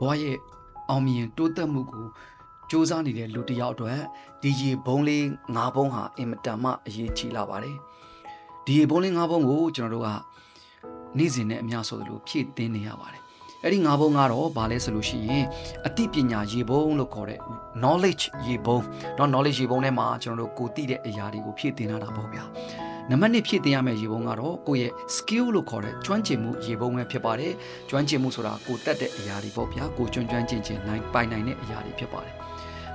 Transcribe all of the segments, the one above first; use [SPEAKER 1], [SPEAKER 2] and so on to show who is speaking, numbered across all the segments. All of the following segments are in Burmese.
[SPEAKER 1] ဘဝရဲ့အောင်မြင်တိုးတက်မှုကိုစ조사နေတဲ့လူတစ်ယောက်အတွက်ဒီရေဘုံလေး၅ဘုံဟာအင်မတန်မှအရေးကြီးလာပါတယ်ဒီရေဘုံလေး၅ဘုံကိုကျွန်တော်တို့ကနေ့စဉ်နဲ့အများဆိုသလိုဖြည့်တင်းနေရပါတယ်အဲ့ဒီ၅ဘုံကတော့ဘာလဲဆိုလို့ရှိရင်အသိပညာရေဘုံလို့ခေါ်တဲ့ knowledge ရေဘုံเนาะ knowledge ရေဘုံထဲမှာကျွန်တော်တို့ကိုသိတဲ့အရာတွေကိုဖြည့်တင်းလာတာပေါ့ဗျာ နံပါတ်1ဖြည့်တင်ရမယ့်ရေပုံကတော့ကိုယ့်ရဲ့ skill လို့ခေါ်တဲ့ကျွမ်းကျင်မှုရေပုံပဲဖြစ်ပါတယ်ကျွမ်းကျင်မှုဆိုတာကိုတက်တဲ့အရာတွေပေါ့ဗျာကိုကျွမ်းကျွမ်းကျင်ကျင်နိုင်ပိုင်နိုင်တဲ့အရာတွေဖြစ်ပါတယ်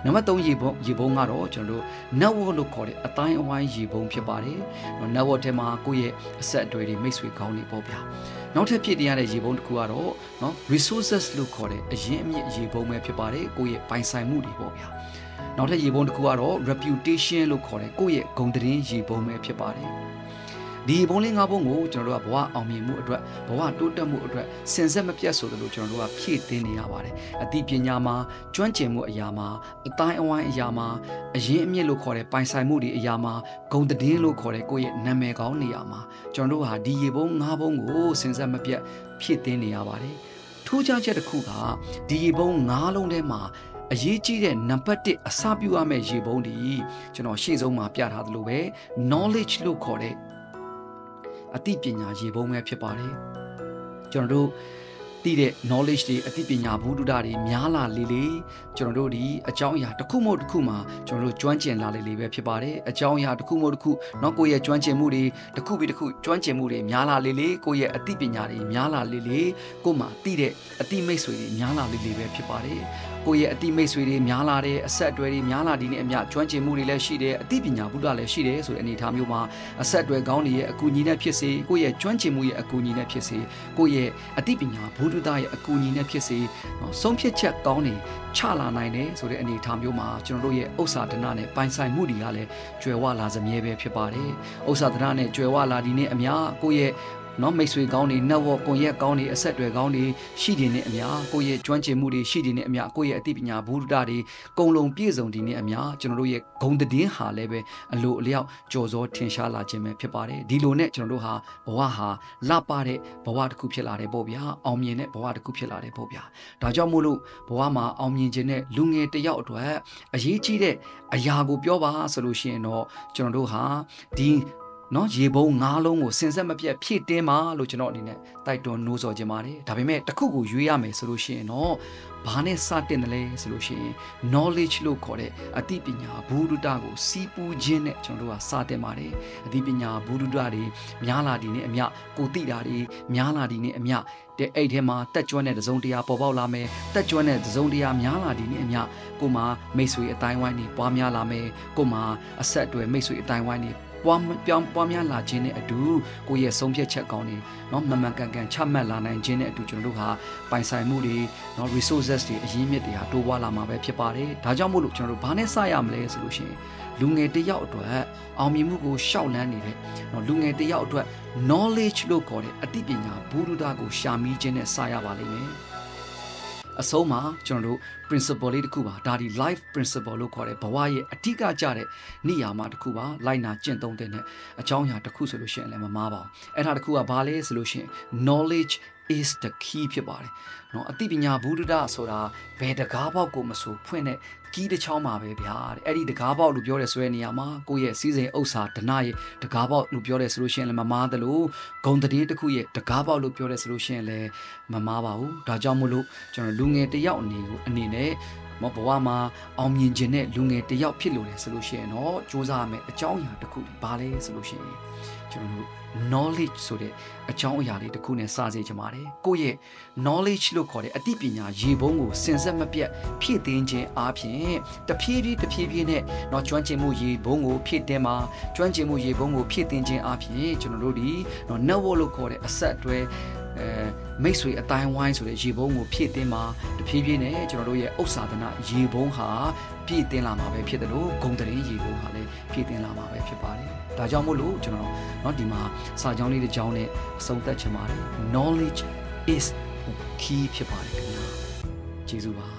[SPEAKER 1] နံပါတ်3ရေပုံရေပုံကတော့ကျွန်တော်တို့ network လို့ခေါ်တဲ့အတိုင်းအဝိုင်းရေပုံဖြစ်ပါတယ်။ network ထဲမှာကိုယ့်ရဲ့အဆက်အသွယ်တွေမိတ်ဆွေကောင်းတွေပေါ့ဗျာ။နောက်ထပ်ဖြစ်တင်ရတဲ့ရေပုံတစ်ခုကတော့နော် resources လို့ခေါ်တဲ့အရင်းအမြစ်ရေပုံပဲဖြစ်ပါတယ်။ကိုယ့်ရဲ့ပိုင်ဆိုင်မှုတွေပေါ့ဗျာ။ နောက်ထပ်ရေပုံတစ်ခုကတော့ reputation လို့ခေါ်တဲ့ကိုယ့်ရဲ့ဂုဏ်သတင်းရေပုံပဲဖြစ်ပါတယ်။ဒီဘုံလေးငါးဘုံကိုကျွန်တော်တို့ကဘဝအောင်မြင်မှုအတွက်ဘဝတိုးတက်မှုအတွက်စင်ဆက်မပြတ်ဆိုသလိုကျွန်တော်တို့ကဖြည့်တင်းနေရပါတယ်အသိပညာမှာကျွမ်းကျင်မှုအရာမှာအတိုင်းအဝိုင်းအရာမှာအရင်အမြင့်လို့ခေါ်တဲ့ပိုင်ဆိုင်မှုတွေအရာမှာဂုံတည်င်းလို့ခေါ်တဲ့ကိုယ့်ရဲ့နာမည်ကောင်းနေရာမှာကျွန်တော်တို့ဟာဒီရေဘုံငါးဘုံကိုစင်ဆက်မပြတ်ဖြည့်တင်းနေရပါတယ်ထူးခြားချက်တစ်ခုကဒီရေဘုံငါးလုံးထဲမှာ အရေးကြီးတဲ့နံပါတ်1အစပြုရမယ့်ရေပုံးဒီကျွန်တော်ရှေ့ဆုံးမှာပြထားသလိုပဲ knowledge လို့ခေါ်တဲ့အသိပညာရေပုံးပဲဖြစ်ပါတယ်ကျွန်တော်တို့သိတဲ့ knowledge တွေအသိပညာဘူးဒုဒတွေများလာလေလေကျွန်တော်တို့ဒီအကြောင်းအရာတစ်ခုမဟုတ်တစ်ခုမှာကျွန်တော်တို့ကျွမ်းကျင်လာလေလေပဲဖြစ်ပါတယ်အကြောင်းအရာတစ်ခုမဟုတ်တစ်ခုเนาะကိုယ့်ရဲ့ကျွမ်းကျင်မှုတွေတစ်ခုပြီးတစ်ခုကျွမ်းကျင်မှုတွေများလာလေလေကိုယ့်ရဲ့အသိပညာတွေများလာလေလေကိုယ်မှာသိတဲ့အသိမိတ်ဆွေတွေများလာလေလေပဲဖြစ်ပါတယ် ကိုယ့်ရဲ့အတိမိတ်ဆွေတွေများလာတယ်အဆက်အသွယ်တွေများလာဒီနဲ့အမျှကျွမ်းကျင်မှုတွေလည်းရှိတယ်အသိပညာဘုဒ္ဓလည်းရှိတယ်ဆိုတဲ့အနေအထားမျိုးမှာအဆက်အသွယ်ကောင်းတွေရဲ့အကူအညီနဲ့ဖြစ်စေကိုယ့်ရဲ့ကျွမ်းကျင်မှုရဲ့အကူအညီနဲ့ဖြစ်စေကိုယ့်ရဲ့အသိပညာဘုဒ္ဓရဲ့အကူအညီနဲ့ဖြစ်စေနော်ဆုံးဖြတ်ချက်ကောင်းတွေချလာနိုင်တယ်ဆိုတဲ့အနေအထားမျိုးမှာကျွန်တော်တို့ရဲ့ဥစ္စာဒနာနဲ့ပိုင်ဆိုင်မှုတွေကလည်းကျွယ်ဝလာစမြဲပဲဖြစ်ပါတယ်ဥစ္စာဒနာနဲ့ကျွယ်ဝလာဒီနဲ့အမျှကိုယ့်ရဲ့ နော်မိတ်ဆွေကောင်းတွေ network ကွန်ရက်ကောင်းတွေအဆက်အသွယ်ကောင်းတွေရှိနေတဲ့အများကိုယ့်ရဲ့ကျွမ်းကျင်မှုတွေရှိနေတဲ့အများကိုယ့်ရဲ့အသိပညာဘုဒ္ဓတွေကုံလုံးပြည့်စုံဒီနေ့အများကျွန်တော်တို့ရဲ့ဂုံတည်င်းဟာလည်းပဲအလိုအလျောက်ကြော်စောထင်ရှားလာခြင်းပဲဖြစ်ပါတယ်ဒီလိုနဲ့ကျွန်တော်တို့ဟာဘဝဟာလပတဲ့ဘဝတစ်ခုဖြစ်လာတယ်ပေါ့ဗျာအောင်မြင်တဲ့ဘဝတစ်ခုဖြစ်လာတယ်ပေါ့ဗျာဒါကြောင့်မို့လို့ဘဝမှာအောင်မြင်ခြင်းတဲ့လူငယ်တစ်ယောက်အတွက်အရေးကြီးတဲ့အရာကိုပြောပါဆိုလို့ရှိရင်တော့ကျွန်တော်တို့ဟာဒီ နော်ရေပုံငါးလုံးကိုစင်ဆက်မပြတ်ဖြည့်တင်းပါလို့ကျွန်တော်အနေနဲ့တိုက်တွန်းနှိုးဆော်ခြင်းပါတယ်ဒါပေမဲ့တစ်ခုကိုရွေးရမယ်ဆိုလို့ရှိရင်တော့ဘာနဲ့စတင်တယ်လဲဆိုလို့ရှိရင် knowledge လို့ခေါ်တဲ့အသိပညာဘူဒုတကိုစီးပူးခြင်းနဲ့ကျွန်တော်တို့ကစတင်ပါတယ်အသိပညာဘူဒုတတွေများလာဒီနဲ့အမျှကိုသိတာတွေများလာဒီနဲ့အမျှတဲ့အဲ့ထဲမှာတက်ကြွတဲ့သစုံတရားပေါ်ပေါက်လာမယ်တက်ကြွတဲ့သစုံတရားများလာဒီနဲ့အမျှကိုမှမိတ်ဆွေအတိုင်းဝိုင်းတွေပွားများလာမယ်ကိုမှအဆက်အသွယ်မိတ်ဆွေအတိုင်းဝိုင်းတွေ ပွားပြောင်းပွားများလာခြင်းနဲ့အတူကိုယ့်ရဲ့ဆုံးဖြတ်ချက်ကောင်းတွေเนาะမှန်မှန်ကန်ကန်ချမှတ်လာနိုင်ခြင်းနဲ့အတူကျွန်တော်တို့ဟာပိုင်ဆိုင်မှုတွေเนาะ resources တွေအရင်းမြစ်တွေဟာတိုးပွားလာမှာပဲဖြစ်ပါတယ်ဒါကြောင့်မို့လို့ကျွန်တော်တို့ဘာနဲ့စရမလဲဆိုလို့ရှိရင်လူငယ်တစ်ယောက်အတွက်အောင်မြင်မှုကိုရှောက်လန်းနေတဲ့เนาะလူငယ်တစ်ယောက်အတွက် knowledge လို့ခေါ်တဲ့အသိပညာဘုရုဒကိုရှာမိခြင်းနဲ့စရပါလိမ့်မယ် အဆုံးမှာကျွန်တော်တို့ principle လေးတစ်ခုပါဒါဒီ life principle လို့ခေါ်တဲ့ဘဝရဲ့အဓိကကျတဲ့နေရာမှာတစ်ခုပါလိုက်နာကျင့်သုံးတဲ့အကြောင်းအရာတစ်ခုဆိုလို့ရှိရင်လည်းမမားပါဘူးအဲ့ဒါတစ်ခုကဘာလဲဆိုလို့ရှိရင် knowledge is the key ဖြစ်ပါတယ်။နော်အသိပညာဘုဒ္ဓဆိုတာဘယ်တကားပေါက်ကိုမဆိုဖွင့်တဲ့ကီးတစ်ချောင်းပါပဲဗျာတဲ့အဲ့ဒီတကားပေါက်လို့ပြောတဲ့ဆိုတဲ့နေရာမှာကိုယ့်ရဲ့စီးစိမ်ဥစ္စာဒနာရဲ့တကားပေါက်လို့ပြောတဲ့ဆိုလို့ရှိရင်လည်းမမားသလိုဂုံတည်တစ်ခုရဲ့တကားပေါက်လို့ပြောတဲ့ဆိုလို့ရှိရင်လည်းမမားပါဘူးဒါကြောင့်မို့လို့ကျွန်တော်လူငယ်တစ်ယောက်အနေကိုအနေနဲ့မဘဝမှာအောင်မြင်ခြင်းနဲ့လူငယ်တစ်ယောက်ဖြစ်လို့လေဆိုလို့ရှိရင်တော့စူးစမ်းရမယ်အကြောင်းအရာတစ်ခုဘာလဲဆိုလို့ရှိရင်ကျွန်တော်တို့ knowledge ဆိုတဲ့အကြောင်းအရာလေးတစ်ခုနဲ့စစေချင်ပါတယ်ကိုယ့်ရဲ့ knowledge လို့ခေါ်တဲ့အသိပညာရေပုံးကိုစင်ဆက်မပြတ်ဖြည့်တင်းခြင်းအားဖြင့တဖြည်းဖြည်းတဖြည်းဖြည်းနဲ့เนาะကျွမ်းကျင်မှုရေပုံးကိုဖြည့်တင်းမှာကျွမ်းကျင်မှုရေပုံးကိုဖြည့်တင်းခြင်းအားဖြင့်ကျွန်တော်တို့ဒီเนาะ network လို့ခေါ်တဲ့အဆက်အသွယ်အဲမိတ်ဆွေအတိုင်းဝိုင်းဆိုတဲ့ရေပုံးကိုဖြည့်တင်းမှာတဖြည်းဖြည်းနဲ့ကျွန်တော်တို့ရဲ့ဥစ္စာဒနာရေပုံးဟာပြည့်တင်လာမှာပဲဖြစ်တယ်လို့ဂုံတရင်ရေပုံးဟာလည်းပြည့်တင်လာမှာပဲဖြစ်ပါတယ်ဒါကြောင့်မို့လို့ကျွန်တော်เนาะဒီမှာစာကြောင်းလေးတစ်ကြောင်းနဲ့အဆုံးသတ်ချင်ပါတယ် knowledge is key ဖြစ်ပါတယ်ခင်ဗျာကျေးဇူးပါ